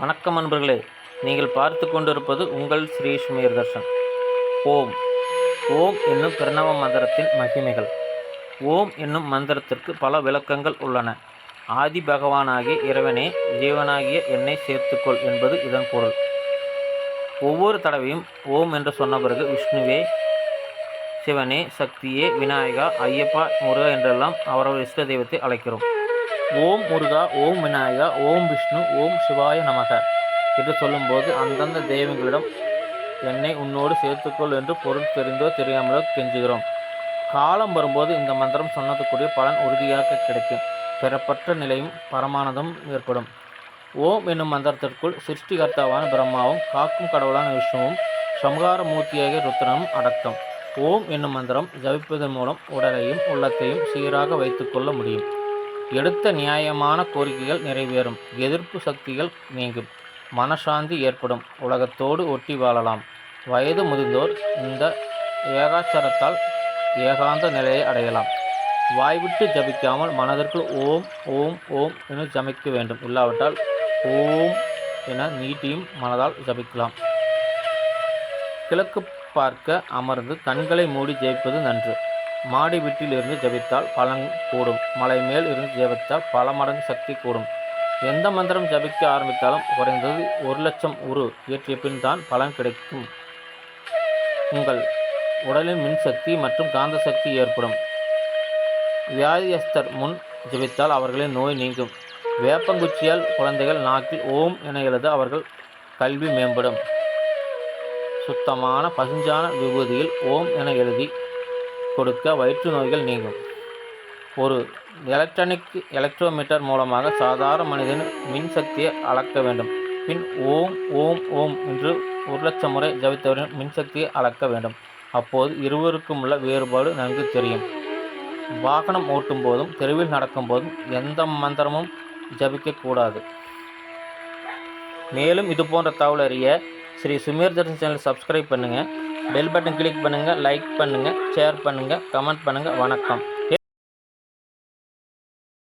வணக்கம் அன்பர்களே நீங்கள் பார்த்து கொண்டிருப்பது உங்கள் ஸ்ரீ சுமேர் தர்ஷன். ஓம். ஓம் என்னும் பிரணவ மந்திரத்தின் மகிமைகள். ஓம் என்னும் மந்திரத்திற்கு பல விளக்கங்கள் உள்ளன. ஆதி பகவானாகிய இறைவனே ஜீவனாகிய என்னை சேர்த்துக்கொள் என்பது இதன் பொருள். ஒவ்வொரு தடவையும் ஓம் என்று சொன்ன பிறகு விஷ்ணுவே சிவனே சக்தியே விநாயகா ஐயப்பா முருகா என்றெல்லாம் அவரவர் இஷ்ட தெய்வத்தை அழைக்கிறோம். ஓம் முருகா ஓம் விநாயகா ஓம் விஷ்ணு ஓம் சிவாய நமக என்று சொல்லும்போது அந்தந்த தெய்வங்களிடம் என்னை உன்னோடு சேர்த்துக்கொள் என்று பொருள் தெரிந்தோ தெரியாமலோ கெஞ்சுகிறோம். காலம் வரும்போது இந்த மந்திரம் சொன்னதுக்குரிய பலன் உறுதியாக கிடைக்கும். பெறப்பட்ட நிலையும் பரமானதும் ஏற்படும். ஓம் என்னும் மந்திரத்திற்குள் சிருஷ்டிகர்த்தாவான பிரம்மாவும் காக்கும் கடவுளான விஷ்ணுவும் சம்ஹார மூர்த்தியாகிய ருத்ரனும் அடக்கம். ஓம் என்னும் மந்திரம் ஜபிப்பதன் மூலம் உடலையும் உள்ளத்தையும் சீராக வைத்துக்கொள்ள முடியும். எடுத்த நியாயமான கோரிக்கைகள் நிறைவேறும். எதிர்ப்பு சக்திகள் நீங்கும். மனசாந்தி ஏற்படும். உலகத்தோடு ஒட்டி வாழலாம். வயது முதிர்ந்தோர் இந்த ஏகாச்சரத்தால் ஏகாந்த நிலையை அடையலாம். வாய்விட்டு ஜபிக்காமல் மனதிற்குள் ஓம் ஓம் ஓம் என ஜமிக்க வேண்டும். இல்லாவிட்டால் ஓம் என நீட்டியும் மனதால் ஜபிக்கலாம். கிழக்கு பார்க்க அமர்ந்து கண்களை மூடி ஜெயிப்பது நன்று. மாடி வீட்டிலிருந்து ஜபித்தால் பலன் கூடும். மலை மேல் இருந்து ஜெபித்தால் பல மடங்கு சக்தி கூடும். எந்த மந்திரம் ஜபிக்க ஆரம்பித்தாலும் குறைந்தது ஒரு லட்சம் உரு இயற்றிய பின் தான் பலன் கிடைக்கும். உங்கள் உடலின் மின்சக்தி மற்றும் காந்த சக்தி ஏற்படும். வியாதியஸ்தர் முன் ஜெபித்தால் அவர்களின் நோய் நீங்கும். வேப்பங்குச்சியால் குழந்தைகள் நாக்கில் ஓம் என எழுத அவர்கள் கல்வி மேம்படும். சுத்தமான பசுஞ்சான விபூதியில் ஓம் என எழுதி கொடுக்க வயிற்று நோய்கள் நீங்கும். ஒரு எலக்ட்ரானிக் எலக்ட்ரோமீட்டர் மூலமாக சாதாரண மனிதன் மின்சக்தியை அளக்க வேண்டும். பின் ஓம் ஓம் ஓம் என்று ஒரு லட்சம் முறை ஜபித்தவரின் மின்சக்தியை அளக்க வேண்டும். அப்போது இருவருக்கும் உள்ள வேறுபாடு நன்கு தெரியும். வாகனம் ஓட்டும் போதும் தெருவில் நடக்கும் போதும் எந்த மந்திரமும் ஜபிக்கக்கூடாது மேலும் இது போன்ற தகவல் அறிய ஸ்ரீ சுமேர் தர்ஷன் சேனல் சப்ஸ்கிரைப் பண்ணுங்கள் பெல் பட்டன் கிளிக் பண்ணுங்கள் லைக் பண்ணுங்கள் ஷேர் பண்ணுங்கள் கமெண்ட் பண்ணுங்கள் வணக்கம்.